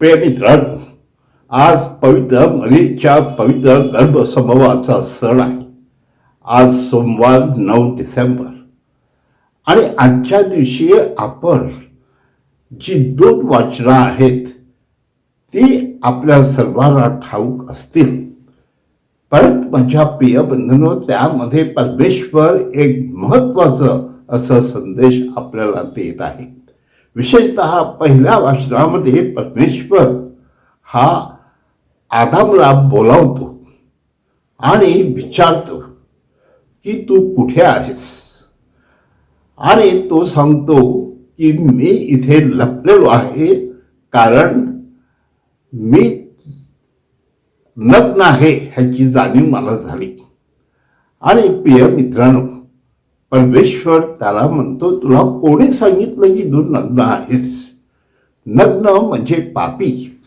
प्रिय मित्रांनो आज पवित्र मरीच्या पवित्र गर्भसंभवाचा सण आहे. आज सोमवार नऊ डिसेंबर. आणि आजच्या दिवशी आपण जी दोन वाचनं आहेत ती आपल्या सर्वांना ठाऊक असतील. परत माझ्या प्रिय बंधनो त्यामध्ये परमेश्वर एक महत्वाचं असा संदेश आपल्याला देत आहे. विशेषतः पहिल्या वाचनामध्ये परमेश्वर हा आदामला बोलावतो आणि विचारतो की तू कुठे आहेस? आणि तो सांगतो की मी इथे लपलेलो आहे कारण मी नग्न आहे ह्याची जाणीव मला झाली. आणि प्रिय मित्रांनो परमेश्वर त्याला म्हणतो तुला कोणी सांगितलं की तू नग्न आहेस? नग्न म्हणजे पापी.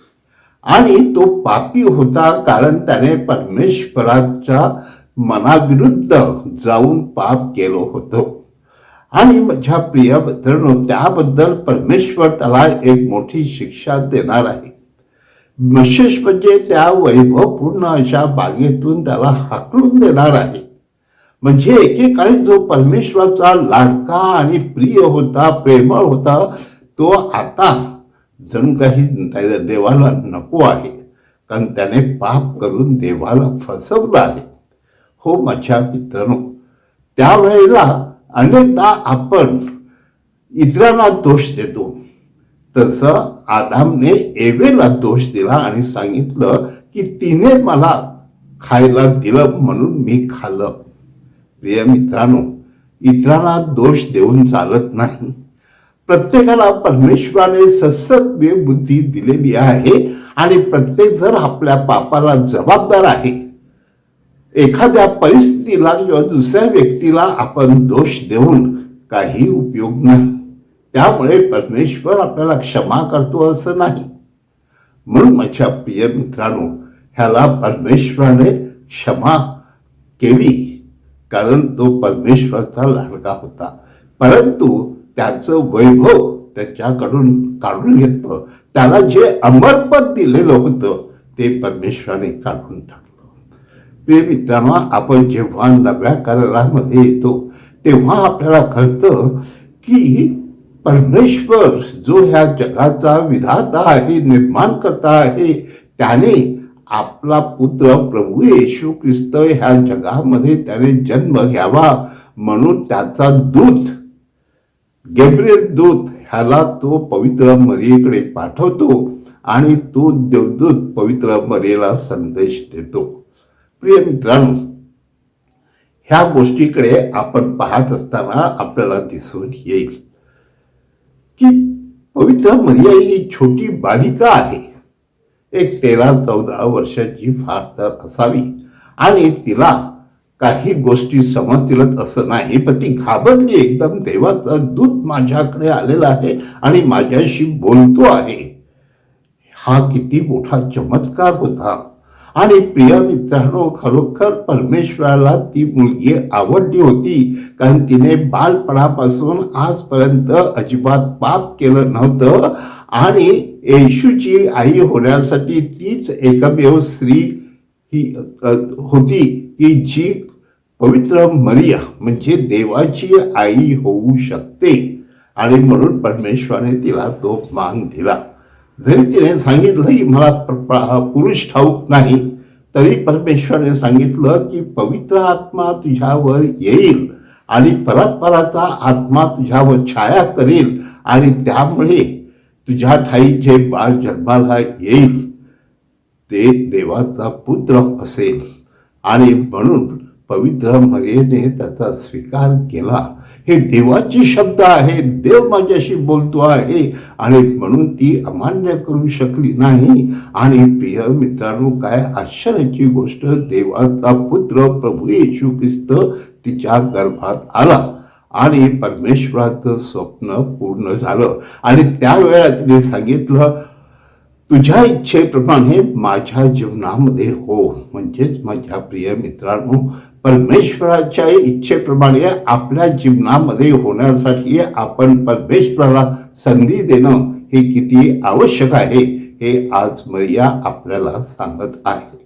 आणि तो पापी होता कारण त्याने परमेश्वराच्या मनाविरुद्ध जाऊन पाप केलं होतं. आणि माझ्या प्रिय मित्रांनो त्याबद्दल परमेश्वर त्याला एक मोठी शिक्षा देणार आहे. विशेष म्हणजे त्या वैभवपूर्ण अशा बागेतून त्याला हाकलून देणार आहे. म्हणजे एकेकाळी जो परमेश्वराचा लाडका आणि प्रिय होता प्रेमळ होता तो आता जणू काही देवाला नको आहे. कारण त्याने पाप करून देवाला फसवलं आहे. हो माझ्या मित्रांनो त्यावेळेला अनेकदा आपण इतरांना दोष देतो. तसं आदामने एवेला दोष दिला आणि सांगितलं की तिने मला खायला दिलं म्हणून मी खाल्लं. प्रिय मित्रांनो इतरांना दोष देऊन चालत नाही. प्रत्येकाला परमेश्वराने ससत्व बुद्धी दिलेली आहे आणि प्रत्येक जर आपल्या पापाला जबाबदार आहे. एखाद्या परिस्थितीला किंवा दुसऱ्या व्यक्तीला आपण दोष देऊन काही उपयोग नाही. त्यामुळे परमेश्वर आपल्याला क्षमा करतो असं नाही. म्हणून माझ्या प्रिय मित्रांनो ह्याला परमेश्वराने क्षमा केली. कारण तो परमेश्वराचा लाडका होता. परंतु त्याचं वैभव त्याच्याकडून काढून घेतलं. त्याला जे अमरपद दिलेलं होतं ते परमेश्वराने काढून टाकलं. प्रिय मित्रांनो आपण जेव्हा नव्या करारामध्ये येतो तेव्हा आपल्याला कळतं की परमेश्वर जो ह्या जगाचा विधाता आहे निर्माण करता आहे त्याने आपला पुत्र प्रभू येशू ख्रिस्त ह्या जगामध्ये त्याने जन्म घ्यावा म्हणून त्याचा दूत गेब्रियल दूत ह्याला तो पवित्र मरियेकडे पाठवतो आणि तो देवदूत पवित्र मरियेला संदेश देतो. प्रिय मित्रांनो ह्या गोष्टीकडे आपण पाहत असताना आपल्याला दिसून येईल की पवित्र मरिया ही छोटी बालिका आहे. एक तेरा चौदा वर्षाची फार तर असावी. आणि तिला काही गोष्टी समजतीलच असं नाही पण ती घाबरली एकदम. देवाचा दूत माझ्याकडे आलेला आहे आणि माझ्याशी बोलतो आहे. हा किती मोठा चमत्कार होता. आणि प्रिय मित्रांनो खरोखर परमेश्वराला ती मुलगी आवडली होती कारण तिने बालपणापासून आजपर्यंत अजिबात पाप केलं नव्हतं. आणि येशूची आई होण्यासाठी तीच एकमेव स्त्री ही होती की जी पवित्र मरिया म्हणजे देवाची आई होऊ शकते. आणि म्हणून परमेश्वराने तिला तो मान दिला. जरी तिने सांगितलं की मला पुरुष ठाऊक नाही तरी परमेश्वरने सांगितलं की पवित्र आत्मा तुझ्यावर येईल आणि परस्पराचा आत्मा तुझ्यावर छाया करेल आणि त्यामुळे तुझ्या ठाई जे बाळ जन्माला येईल ते देवाचा पुत्र असेल. आणि म्हणून पवित्र मर्याने त्याचा स्वीकार केला. हे देवाचे शब्द आहे देव माझ्याशी बोलतो आहे आणि म्हणून ती अमान्य करू शकली नाही. आणि प्रिय मित्रांनो काय आश्चर्याची गोष्ट देवाचा पुत्र प्रभू येशू ख्रिस्त तिच्या गर्भात आला आणि परमेश्वराचं स्वप्न पूर्ण झालं. आणि त्यावेळेला तिने सांगितलं तुझ्या इच्छेप्रमाणे माझ्या जीवनामध्ये हो म्हणजेच माझ्या प्रिय मित्रांनो परमेश्वराच्या इच्छेप्रमाणे आपल्या जीवनामध्ये होण्यासाठी आपण परमेश्वराला संधी देणं हे किती आवश्यक आहे हे आज मैया आपल्याला सांगत आहे.